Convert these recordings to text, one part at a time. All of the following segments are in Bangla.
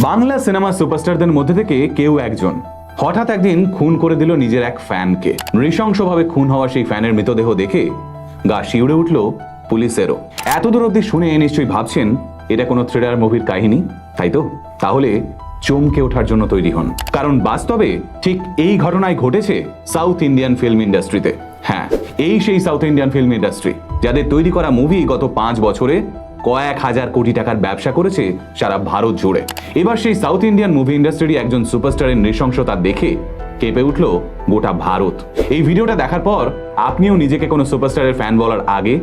বাংলা সিনেমা সুপারস্টারদের মধ্যে থেকে কেউ একজন। হঠাৎ একদিন খুন করে দিল নিজের এক ফ্যানকে। নৃশংসভাবে খুন হওয়া সেই ফ্যানের মৃতদেহ দেখে গা শিউড়ে উঠল পুলিশেরও। এত দূর অব্দি শুনে নিশ্চয়ই ভাবছেন, এটা কোনো থ্রিলার মুভির কাহিনী, তাই তো? তাহলে চমকে ওঠার জন্য তৈরি হন। কারণ বাস্তবে ঠিক এই ঘটনায় ঘটেছে সাউথ ইন্ডিয়ান ফিল্ম ইন্ডাস্ট্রিতে। হ্যাঁ এই সেই সাউথ ইন্ডিয়ান ফিল্ম ইন্ডাস্ট্রি, যাদের তৈরি করা মুভি গত পাঁচ বছরে কয়েক হাজার কোটি টাকার ব্যবসা করেছে সারা ভারত জুড়ে। এবার সেই সাউথ ইন্ডিয়ান মুভি ইন্ডাস্ট্রির একজন সুপারস্টারের নৃশংসতা দেখে কেঁপে উঠল গোটা ভারত। এই ভিডিওটা দেখার পর আপনিও নিজেকে কোনো সুপারস্টারের ফ্যান বলার আগে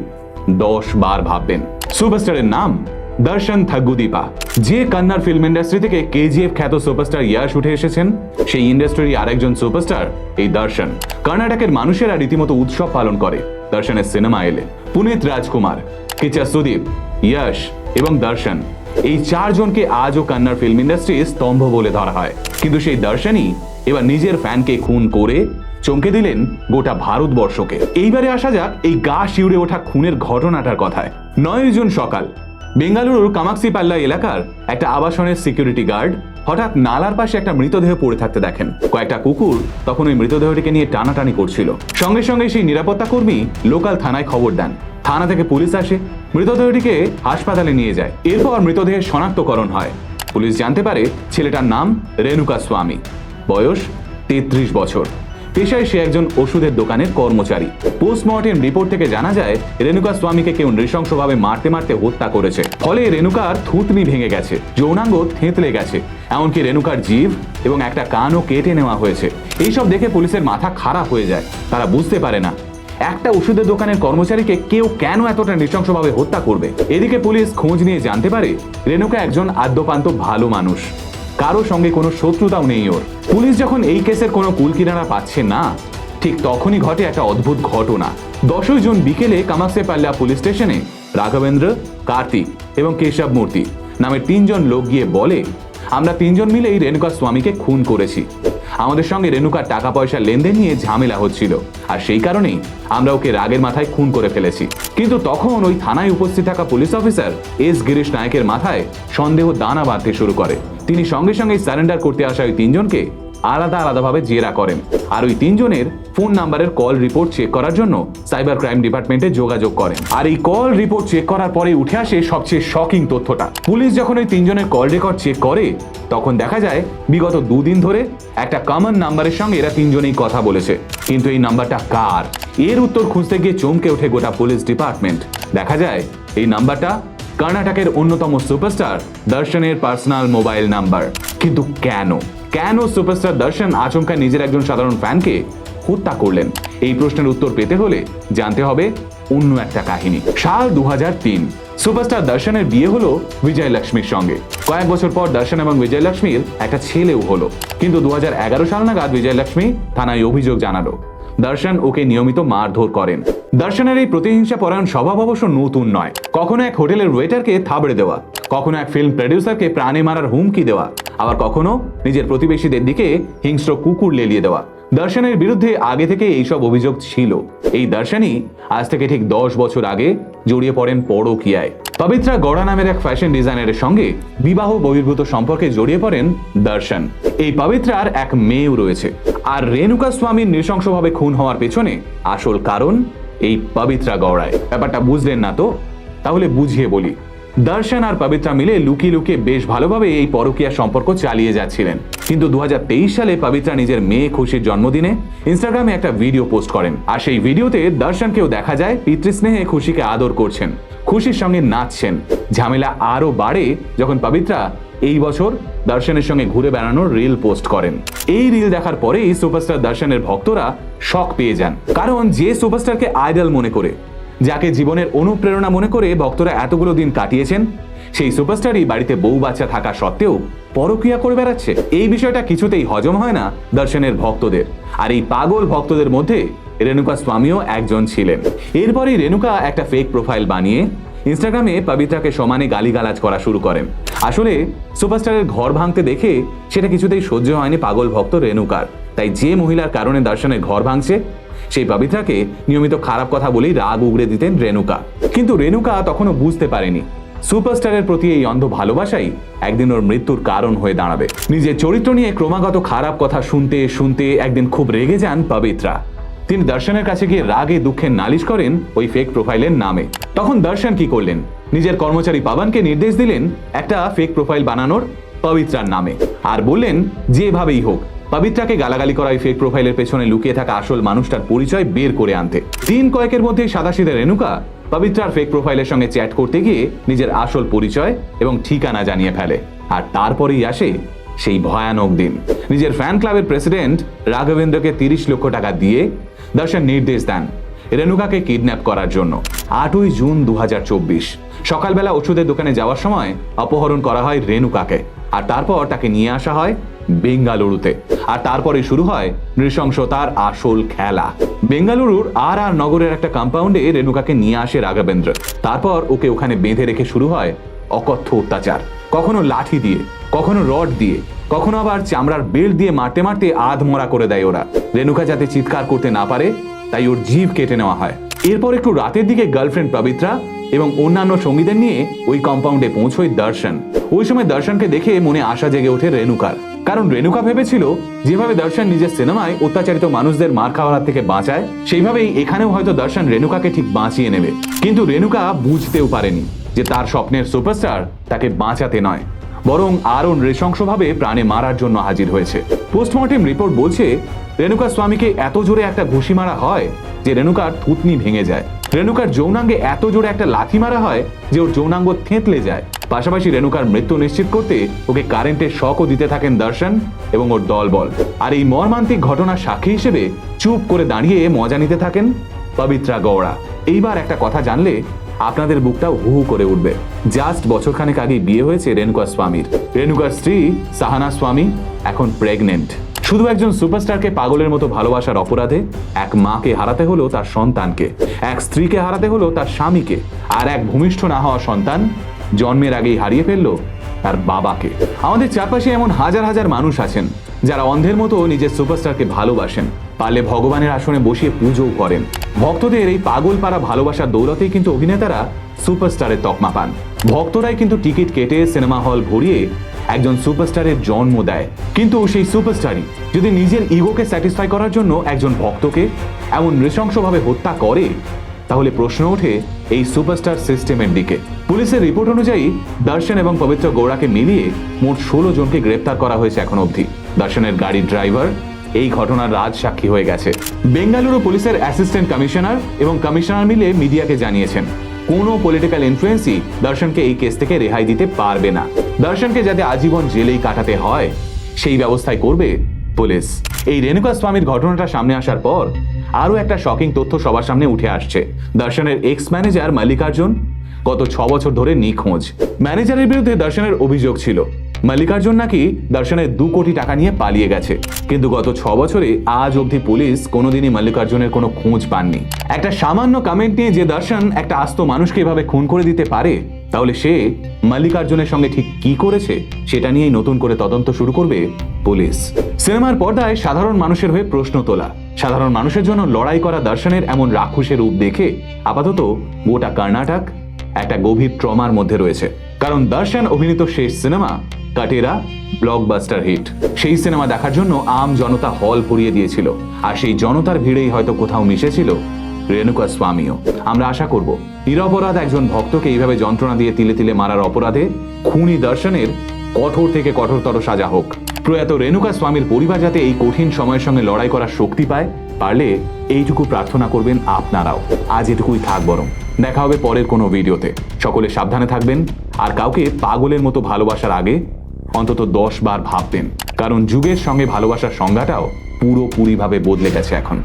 দশ বার ভাববেন। সুপারস্টারের নাম দর্শন থাগুদীপা যে কন্নড় ফিল্ম ইন্ডাস্ট্রি থেকে কেজিএফ খ্যাত সুপারস্টার ইয়াশ উঠে এসেছেন, সেই ইন্ডাস্ট্রির আরেকজন সুপারস্টার এই দর্শন। কর্ণাটকের মানুষেরা রীতিমতো উৎসব পালন করে। দর্শনের সিনেমা এলে। পুনিত রাজকুমার, কিচা সুদীপ ইয়াশ এবং দর্শন এই চারজনকে আজও কন্নড় ফিল্ম ইন্ডাস্ট্রি স্তম্ভ বলে ধরা হয়। কিন্তু সেই দর্শনই এবার নিজের ফ্যানকে খুন করে চমকে দিলেন গোটা ভারতবর্ষকে। এইবারে আসা যাক এই গা শিউড়ে ওঠা খুনের ঘটনাটার কথায়। নয় জুন সকাল, বেঙ্গালুরুর কামাক্সি পাল্লা এলাকার একটা আবাসনের সিকিউরিটি গার্ড হঠাৎ নালার পাশে একটা মৃতদেহ পড়ে থাকতে দেখেন। কয়েকটা কুকুর তখন ওই মৃতদেহটিকে নিয়ে টানাটানি করছিল। সঙ্গে সঙ্গে সেই নিরাপত্তা কর্মী লোকাল থানায় খবর দেন। থানা থেকে পুলিশ আসে, মৃতদেহটিকে হাসপাতালে নিয়ে যায়। এরপর মৃতদেহের শনাক্তকরণ হয়। পুলিশ জানতে পারে ছেলেটার নাম রেণুকা স্বামী। বয়স তেত্রিশ বছর। পেশায় সে একজন ওষুধের দোকানের কর্মচারী। পোস্টমর্টেম রিপোর্ট থেকে জানা যায়, রেণুকা স্বামীকে কেউ নৃশংসভাবে মারতে মারতে হত্যা করেছে। ফলে রেণুকার থুতনি ভেঙে গেছে, যৌনাঙ্গ থেঁতলে গেছে। এমনকি রেণুকার জীব এবং একটা কানও কেটে নেওয়া হয়েছে। এইসব দেখে পুলিশের মাথা খারাপ হয়ে যায়। তারা বুঝতে পারে না একটা ওষুধের দোকানের কর্মচারীকে কেউ কেন এতটা নৃশংসভাবে হত্যা করবে? এদিকে পুলিশ খোঁজ নিয়ে জানতে পারে, রেণুকা একজন আদ্যপান্ত ভালো মানুষ। কারও সঙ্গে কোনো শত্রুতাও নেই ওর। পুলিশ যখন এই কেসের কোনো কুলকিনারা পাচ্ছে না, ঠিক তখনই ঘটে একটা অদ্ভুত ঘটনা। দশই জুন বিকেলে কামাক্সে পাল্লা পুলিশ স্টেশনে রাঘবেন্দ্র, কার্তিক এবং কেশব মূর্তি নামের তিনজন লোক গিয়ে বলে, আমরা তিনজন মিলেই রেণুকা স্বামীকে খুন করেছি। আমাদের সঙ্গে রেণুকার টাকা পয়সা লেনদেন নিয়ে ঝামেলা হচ্ছিল। আর সেই কারণেই আমরা ওকে রাগের মাথায় খুন করে ফেলেছি। কিন্তু তখন ওই থানায় উপস্থিত থাকা পুলিশ অফিসার এস গিরিশ নায়কের মাথায় সন্দেহ দানা বাঁধতে শুরু করে। তিনি সঙ্গে সঙ্গে সারেন্ডার করতে আসা ওই তিনজনকে আলাদা আলাদাভাবে জেরা করেন। আর ওই তিনজনের ফোন নাম্বারের কল রিপোর্ট চেক করার জন্য সাইবার ক্রাইম ডিপার্টমেন্টে যোগাযোগ করেন। আর এই কল রিপোর্ট চেক করার পরে উঠে আসে সবচেয়ে শকিং তথ্যটা। পুলিশ যখন ওই তিনজনের কল রেকর্ড চেক করে, তখন দেখা যায় বিগত দুদিন ধরে একটা কমন নাম্বারের সঙ্গে এরা তিনজনেই কথা বলেছে। কিন্তু এই নাম্বারটা কার? এর উত্তর খুঁজতে গিয়ে চমকে ওঠে গোটা পুলিশ ডিপার্টমেন্ট। দেখা যায় এই নাম্বারটা কর্ণাটকের অন্যতম সুপারস্টার দর্শনের পার্সোনাল মোবাইল নাম্বার। কিন্তু কেন? কেন সুপারস্টার দর্শন আচমকা নিজের একজন সাধারণ ফ্যানকে হত্যা করলেন? এই প্রশ্নের উত্তর পেতে হলে জানতে হবে অন্য একটা কাহিনী। সাল দু সুপারস্টার দর্শনের বিয়ে হলো বিজয় লক্ষ্মীর সঙ্গে। কয়েক বছর পর দর্শন এবং বিজয় লক্ষ্মীর একটা ছেলেও হলো। কিন্তু দু হাজার এগারো সাল নাগাদ বিজয় লক্ষ্মী থানায় অভিযোগ জানালো। দর্শন ওকে নিয়মিত মারধর করেন। দর্শনের এই প্রতিহিংসা পরায়ণ স্বভাব অবশ্য নতুন নয়। কখনো এক হোটেলের ওয়েটারকে থাবড়ে দেওয়া, কখনো এক ফিল্ম প্রডিউসারকে প্রাণে মারার হুমকি দেওয়া, আবার কখনো নিজের প্রতিবেশীদের দিকে হিংস্র কুকুর লেলিয়ে দেওয়া। দর্শনের বিরুদ্ধে আগে থেকে এইসব অভিযোগ ছিল। এই দর্শনই আজ থেকে ঠিক দশ বছর আগে জড়িয়ে পড়েন পরকিয়ায়। পবিত্রা গড়া নামের এক ফ্যাশন ডিজাইনারের সঙ্গে বিবাহ বহির্ভূত সম্পর্কে জড়িয়ে পড়েন দর্শন। এই পবিত্রার এক মেয়েও রয়েছে। আর রেণুকা স্বামীর নৃশংসভাবে খুন হওয়ার পেছনে আসল কারণ এই পবিত্রা গড়ায় ব্যাপারটা বুঝলেন না তো? তাহলে বুঝিয়ে বলি। দর্শন আর পবিত্রা মিলে লুকিয়ে লুকিয়ে বেশ ভালোভাবে এই পরকীয়া সম্পর্ক চালিয়ে যাচ্ছিলেন। কিন্তু দু হাজার তেইশ সালে পবিত্রা নিজের মেয়ে খুশির জন্মদিনে ইনস্টাগ্রামে একটা ভিডিও পোস্ট করেন। আর সেই ভিডিওতে দর্শনকেও দেখা যায় পিতৃস্নেহে খুশিকে আদর করছেন। খুশির সঙ্গে নাচছেন। ঝামেলা আরও বাড়ে যখন পবিত্রা এই বছর দর্শনের সঙ্গে ঘুরে বেড়ানোর রিল পোস্ট করেন। এই রিল দেখার পরেই সুপারস্টার দর্শনের ভক্তরা শক পেয়ে যান। কারণ যে সুপারস্টারকে আইডল মনে করে, যাকে জীবনের অনুপ্রেরণা মনে করে ভক্তরা এতগুলো দিন কাটিয়েছেন, সেই সুপারস্টারই বাড়িতে বউ বাচ্চা থাকা সত্ত্বেও পরক্রিয়া করে বেড়াচ্ছে। এই বিষয়টা কিছুতেই হজম হয় না দর্শনের ভক্তদের। আর এই পাগল ভক্তদের মধ্যে রেণুকা স্বামীও একজন ছিলেন। এরপরই রেণুকা একটা ফেক প্রোফাইল বানিয়ে ইনস্টাগ্রামে পবিত্রাকে সমানে গালিগালাজ করা শুরু করেন আসলে, সুপারস্টারের ঘর ভাঙতে দেখে সেটা কিছুতেই সহ্য হয়নি পাগল ভক্ত রেণুকার। তাই যে মহিলার কারণে দর্শনের ঘর ভাঙছে, সেই পবিত্রাকে নিয়মিত খারাপ কথা বলেই রাগ উগড়ে দিতেন রেণুকা। কিন্তু রেণুকা তখনও বুঝতে পারেনি। সুপারস্টারের প্রতি এই অন্ধ ভালোবাসাই একদিন ওর মৃত্যুর কারণ হয়ে দাঁড়াবে। নিজের চরিত্র নিয়ে ক্রমাগত খারাপ কথা শুনতে শুনতে একদিন খুব রেগে যান পবিত্রা। তিনি দর্শনের কাছে গিয়ে রাগে দুঃখে নালিশ করেন ওই ফেক প্রোফাইলের নামে। তখন দর্শন কি করলেন? নিজের কর্মচারী পাবানকে নির্দেশ দিলেন একটা ফেক প্রোফাইল বানানোর পবিত্রার নামে। আর বললেন, যেভাবেই হোক, পবিত্রাকে গালাগালি করা ফেক প্রোফাইলের পেছনে লুকিয়ে থাকা আসল মানুষটার পরিচয় বের করে আনতে। দিন কয়েকের মধ্যে সাদাশিদে রেণুকা পবিত্রার ফেক প্রোফাইলের সঙ্গে চ্যাট করতে গিয়ে নিজের আসল পরিচয় এবং ঠিকানা জানিয়ে ফেলে। আর তারপরেই আসে সেই ভয়ানক দিন। নিজের ফ্যান ক্লাবের প্রেসিডেন্ট রাঘবেন্দ্রকে তিরিশ লক্ষ টাকা দিয়ে দর্শন নির্দেশ দেন রেণুকাকে কিডন্যাপ করার জন্য। আটই জুন দু সকালবেলা ওষুধের দোকানে যাওয়ার সময় অপহরণ করা হয় রেণুকাকে। আর তারপর তাকে নিয়ে আসা হয় বেঙ্গালুরুতে। আর তারপরে শুরু হয় নৃশংসতার আসল খেলা। বেঙ্গালুরুর আর আর নগরের একটা কম্পাউন্ডে রেণুকাকে নিয়ে আসে রাঘবেন্দ্র। তারপর ওকে ওখানে বেঁধে রেখে শুরু হয় অকথ্য অত্যাচার। কখনো লাঠি দিয়ে, কখনো রড দিয়ে, কখনো আবার চামড়ার বেল্ট দিয়ে মারতে মারতে আধ মরা করে দেয় ওরা। রেণুকা যাতে চিৎকার করতে না পারে, তাই ওর জিভ কেটে নেওয়া হয়। এরপর একটু রাতের দিকে গার্লফ্রেন্ড পবিত্রা এবং অন্যান্য সঙ্গীদের নিয়ে ওই কম্পাউন্ডে পৌঁছয় দর্শন। ওই সময় দর্শনকে দেখে মনে আশা জেগে ওঠে রেণুকার। কারণ রেণুকা ভেবেছিল, যেভাবে দর্শন নিজের সিনেমায় অত্যাচারিত মানুষদের মার খাওয়ার থেকে বাঁচায়, সেইভাবেই এখানেও হয়তো দর্শন রেণুকাকে ঠিক বাঁচিয়ে নেবে। কিন্তু রেণুকা বুঝতেও পারেনি। যে তার স্বপ্নের সুপারস্টার তাকে বাঁচাতে নয়, বরং আরও নৃশংসভাবে প্রাণে মারার জন্য হাজির হয়েছে। পোস্টমর্টেম রিপোর্ট বলছে, রেণুকা স্বামীকে এত জোরে একটা ঘুষি মারা হয় যে রেণুকার থুতনি ভেঙে যায়। রেণুকার যৌনাঙ্গে এত জোরে একটা লাথি মারা হয় যে ওর যৌনাঙ্গ থেঁতলে যায়। পাশাপাশি রেণুকার মৃত্যু নিশ্চিত করতে ওকে কারেন্টের শকও দিতে থাকেন দর্শন এবং ওর দলবল। আর এই মর্মান্তিক ঘটনার সাক্ষী হিসেবে চুপ করে দাঁড়িয়ে মজা নিতে থাকেন পবিত্রা গৌড়া। এইবার একটা কথা জানলে আপনাদের বুকটাও হু হু করে উঠবে। জাস্ট বছরখানেক আগে বিয়ে হয়েছে রেণুকা স্বামীর। রেণুকার স্ত্রী সাহানা স্বামী এখন প্রেগনেন্ট শুধু একজন সুপারস্টারকে পাগলের মতো ভালোবাসার অপরাধে, এক মাকে হারাতে হলো তার সন্তানকে, এক স্ত্রীকে হারাতে হলো তার স্বামীকে, আর এক ভূমিষ্ঠ না হওয়া সন্তান জন্মের আগেই হারিয়ে ফেলল তার বাবাকে। আমাদের চারপাশে এমন হাজার হাজার মানুষ আছেন, যারা অন্ধের মতো নিজের সুপারস্টারকে ভালোবাসেন। পারলে ভগবানের আসনে বসিয়ে পুজোও করেন। ভক্তদের এই পাগল পাড়া ভালোবাসার দৌলতেই কিন্তু অভিনেতারা সুপারস্টারের তকমা পান। ভক্তরাই কিন্তু টিকিট কেটে সিনেমা হল ভরিয়ে একজন সুপারস্টারের জন্ম দেয়। কিন্তু সেই সুপারস্টারই যদি নিজের ইগোকে স্যাটিসফাই করার জন্য একজন ভক্তকে এমন নৃশংসভাবে হত্যা করে, তাহলে প্রশ্ন ওঠে এই সুপারস্টার সিস্টেমের দিকে। পুলিশের রিপোর্ট অনুযায়ী দর্শন এবং পবিত্র গৌড়াকে মিলিয়ে মোট ষোলো জনকে গ্রেপ্তার করা হয়েছে এখন অবধি। দর্শনের গাড়ির ড্রাইভার এই ঘটনার রাজ সাক্ষী হয়ে গেছে। বেঙ্গালুরু পুলিশের অ্যাসিস্ট্যান্ট কমিশনার এবং কমিশনার মিলে মিডিয়াকে জানিয়েছেন, কোনো পলিটিক্যাল ইনফ্লুয়েন্সই দর্শনকে এই কেস থেকে রেহাই দিতে পারবে না। দর্শনকে যাতে আজীবন জেলেই কাটাতে হয়, সেই ব্যবস্থাই করবে পুলিশ। এই রেণুকা স্বামীর ঘটনাটা সামনে আসার পর আরও একটা শকিং তথ্য সবার সামনে উঠে আসছে। দর্শনের এক্স ম্যানেজার মল্লিকার্জুন, গত ছ বছর ধরে নিখোঁজ। ম্যানেজারের বিরুদ্ধে দর্শনের অভিযোগ ছিল। মল্লিকার্জুন নাকি দর্শনের দু কোটি টাকা নিয়ে পালিয়ে গেছে। কিন্তু গত ছ বছরে আজ অবধি পুলিশ কোনোদিনই মল্লিকার্জুনের কোনো খোঁজ পাননি। একটা সামান্য কমেন্ট নিয়ে যে দর্শন একটা আস্ত মানুষকে এভাবে খুন করে দিতে পারে, তাহলে সে মল্লিকার্জুনের সঙ্গে ঠিক কি করেছে, সেটা নিয়েই নতুন করে তদন্ত শুরু করবে পুলিশ। সিনেমার পর্দায় সাধারণ মানুষের হয়ে প্রশ্ন তোলা, সাধারণ মানুষের জন্য লড়াই করা দর্শনের এমন রাক্ষসের রূপ দেখে আপাতত গোটা কর্ণাটক একটা গভীর ট্রমার মধ্যে রয়েছে। কারণ দর্শন অভিনীত শেষ সিনেমা কাটেরা ব্লকবাস্টার হিট সেই সিনেমা দেখার জন্য আম জনতা হল ভরিয়ে দিয়েছিল। আর সেই জনতার ভিড়েই হয়তো কোথাও মিশেছিল রেণুকা স্বামীও আমরা আশা করব, নিরপরাধ একজন ভক্তকে এইভাবে যন্ত্রণা দিয়ে তিলে তিলে মারার অপরাধে খুনি দর্শনের কঠোর থেকে কঠোরতর সাজা হোক। প্রয়াত রেণুকা স্বামীর পরিবার যাতে এই কঠিন সময়ের সঙ্গে লড়াই করার শক্তি পায়, পারলে এইটুকু প্রার্থনা করবেন আপনারাও। আজ এটুকুই থাক বরং। দেখা হবে পরের কোনো ভিডিওতে। সকলে সাবধানে থাকবেন। আর কাউকে পাগলের মতো ভালোবাসার আগে অন্তত দশ বার ভাবতেন কারণ যুগের সঙ্গে ভালোবাসার সংজ্ঞাটাও পুরোপুরিভাবে বদলে গেছে এখন।